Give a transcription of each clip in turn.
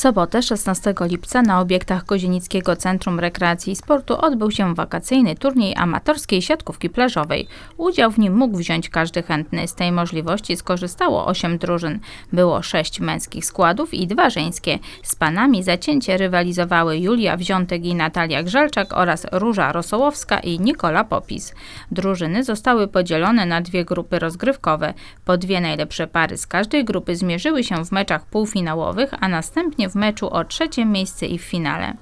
sobotę 16 lipca na obiektach Kozienickiego Centrum Rekreacji i Sportu odbył się wakacyjny turniej amatorskiej siatkówki plażowej. Udział w nim mógł wziąć każdy chętny. Z tej możliwości skorzystało 8 drużyn. Było 6 męskich składów i dwa żeńskie. Z panami zacięcie rywalizowały Julia Wziątek i Natalia Grzelczak oraz Róża Rosołowska i Nikola Popis. Drużyny zostały podzielone na dwie grupy rozgrywkowe. Po dwie najlepsze pary z każdej grupy zmierzyły się w meczach półfinałowych, a następnie w meczu o trzecie miejsce i w finale.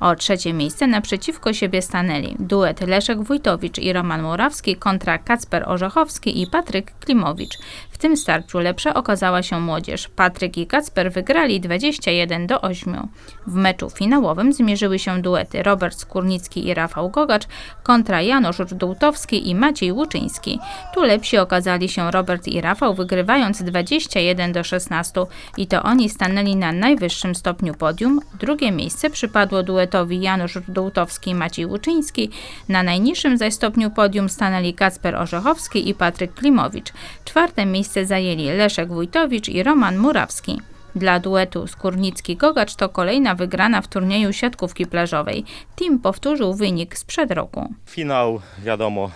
O trzecie miejsce naprzeciwko siebie stanęli duet Leszek Wójtowicz i Roman Murawski kontra Kacper Orzechowski i Patryk Klimowicz. W tym starciu lepsza okazała się młodzież. Patryk i Kacper wygrali 21 do 8. W meczu finałowym zmierzyły się duety Robert Skórnicki i Rafał Gogacz kontra Janusz Żółtowski i Maciej Łuczyński. Tu lepsi okazali się Robert i Rafał, wygrywając 21 do 16 i to oni stanęli na najwyższym stopniu podium. Drugie miejsce przypadło duetowi Janusz Żółtowski i Maciej Łuczyński. Na najniższym zaś stopniu podium stanęli Kacper Orzechowski i Patryk Klimowicz. Czwarte miejsce zajęli Leszek Wójtowicz i Roman Murawski. Dla duetu Skórnicki-Gogacz to kolejna wygrana w turnieju siatkówki plażowej. Team powtórzył wynik sprzed roku. Finał, wiadomo,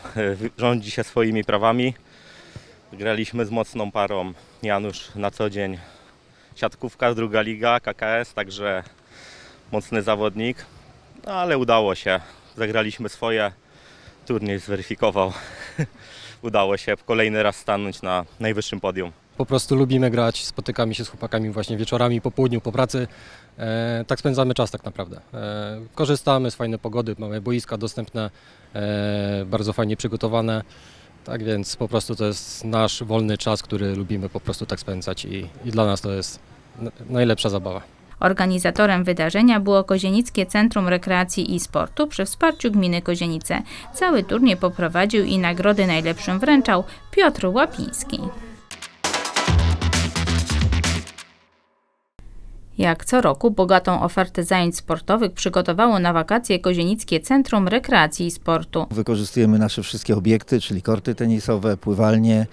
rządzi się swoimi prawami. Graliśmy z mocną parą. Janusz na co dzień siatkówka, druga liga, KKS, także mocny zawodnik. No, ale udało się. Zagraliśmy swoje. Turniej zweryfikował. udało się kolejny raz stanąć na najwyższym podium. Po prostu lubimy grać, spotykamy się z chłopakami właśnie wieczorami, po południu, po pracy. E, tak spędzamy czas tak naprawdę. E, korzystamy z fajnej pogody, mamy boiska dostępne, e, bardzo fajnie przygotowane. Tak więc po prostu to jest nasz wolny czas, który lubimy po prostu tak spędzać i, i dla nas to jest najlepsza zabawa. Organizatorem wydarzenia było Kozienickie Centrum Rekreacji i Sportu przy wsparciu gminy Kozienice. Cały turniej poprowadził i nagrody najlepszym wręczał Piotr Łapiński. Jak co roku bogatą ofertę zajęć sportowych przygotowało na wakacje Kozienickie Centrum Rekreacji i Sportu. Wykorzystujemy nasze wszystkie obiekty, czyli korty tenisowe, pływalnie,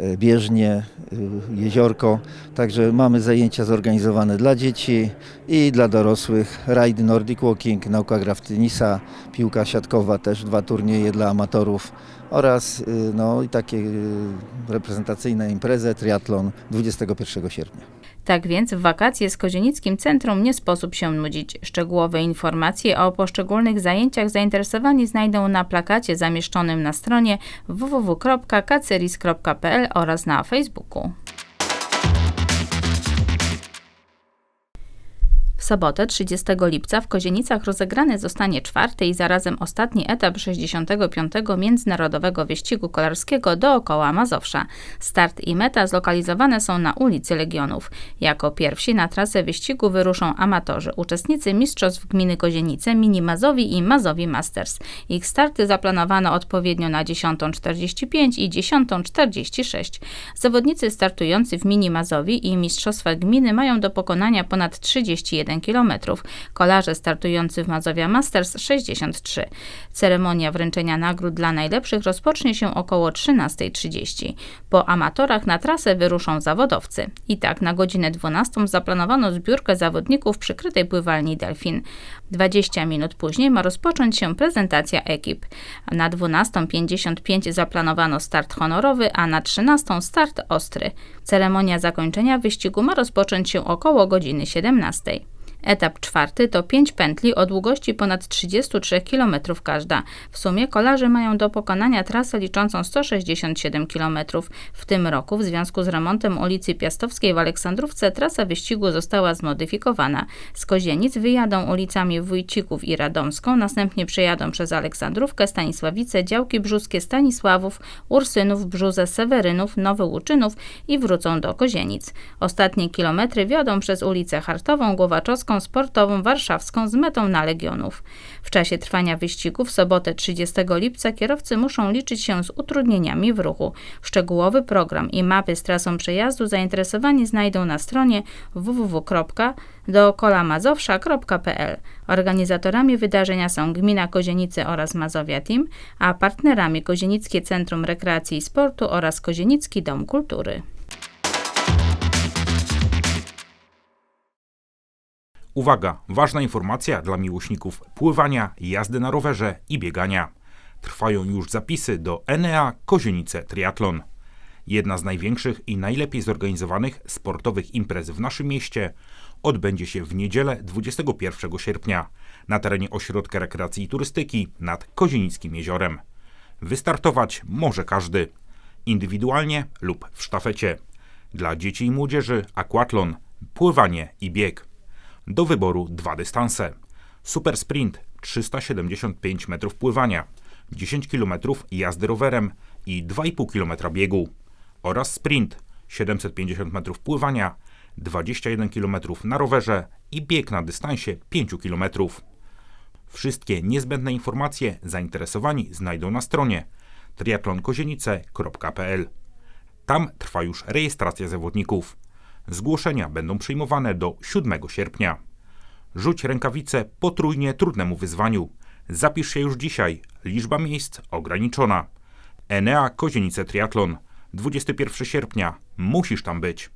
e, bieżnie, e, jeziorko. Także mamy zajęcia zorganizowane dla dzieci i dla dorosłych. Rajd Nordic Walking, nauka gra w tenisa, piłka siatkowa, też dwa turnieje dla amatorów oraz e, no, i takie e, reprezentacyjne imprezy, triatlon 21 sierpnia. Tak więc w wakacje z Kozienickim Centrum nie sposób się nudzić. Szczegółowe informacje o poszczególnych zajęciach zainteresowani znajdą na plakacie zamieszczonym na stronie www.caceris.pl oraz na Facebooku. Sobotę 30 lipca w Kozienicach rozegrany zostanie czwarty i zarazem ostatni etap 65. Międzynarodowego Wyścigu Kolarskiego dookoła Mazowsza. Start i meta zlokalizowane są na ulicy Legionów. Jako pierwsi na trasę wyścigu wyruszą amatorzy, uczestnicy Mistrzostw Gminy Kozienice, Mini Mazowi i Mazowi Masters. Ich starty zaplanowano odpowiednio na 10.45 i 10.46. Zawodnicy startujący w Mini Mazowi i Mistrzostwach Gminy mają do pokonania ponad 31 km. Kolarze startujący w Mazowia Masters 63. Ceremonia wręczenia nagród dla najlepszych rozpocznie się około 13.30. Po amatorach na trasę wyruszą zawodowcy. I tak na godzinę 12 zaplanowano zbiórkę zawodników przykrytej pływalni Delfin. 20 minut później ma rozpocząć się prezentacja ekip. Na 12.55 zaplanowano start honorowy, a na 13 start ostry. Ceremonia zakończenia wyścigu ma rozpocząć się około godziny 17. Etap czwarty to 5 pętli o długości ponad 33 km każda. W sumie kolarze mają do pokonania trasę liczącą 167 km. W tym roku w związku z remontem ulicy Piastowskiej w Aleksandrówce trasa wyścigu została zmodyfikowana. Z Kozienic wyjadą ulicami Wójcików i Radomską, następnie przejadą przez Aleksandrówkę, Stanisławice, Działki Brzuskie, Stanisławów, Ursynów, Brzuzę, Sewerynów, Nowy Łuczynów i wrócą do Kozienic. Ostatnie kilometry wiodą przez ulicę Hartową, Głowaczowską, Sportową, Warszawską z metą na Legionów. W czasie trwania wyścigu w sobotę 30 lipca kierowcy muszą liczyć się z utrudnieniami w ruchu. Szczegółowy program i mapy z trasą przejazdu zainteresowani znajdą na stronie www.dookolamazowsza.pl. Organizatorami wydarzenia są Gmina Kozienice oraz Mazowia Team, a partnerami Kozienickie Centrum Rekreacji i Sportu oraz Kozienicki Dom Kultury. Uwaga, ważna informacja dla miłośników pływania, jazdy na rowerze i biegania. Trwają już zapisy do Enea Kozienice Triathlon. Jedna z największych i najlepiej zorganizowanych sportowych imprez w naszym mieście odbędzie się w niedzielę 21 sierpnia na terenie Ośrodka Rekreacji i Turystyki nad Kozienickim Jeziorem. Wystartować może każdy, indywidualnie lub w sztafecie. Dla dzieci i młodzieży aquatlon, pływanie i bieg. Do wyboru dwa dystanse. Super sprint 375 metrów pływania, 10 km jazdy rowerem i 2,5 km biegu oraz sprint 750 metrów pływania, 21 km na rowerze i bieg na dystansie 5 km. Wszystkie niezbędne informacje zainteresowani znajdą na stronie triatlonkozienice.pl. Tam trwa już rejestracja zawodników. Zgłoszenia będą przyjmowane do 7 sierpnia. Rzuć rękawice potrójnie trudnemu wyzwaniu. Zapisz się już dzisiaj. Liczba miejsc ograniczona. Enea Kozienice Triathlon. 21 sierpnia. Musisz tam być.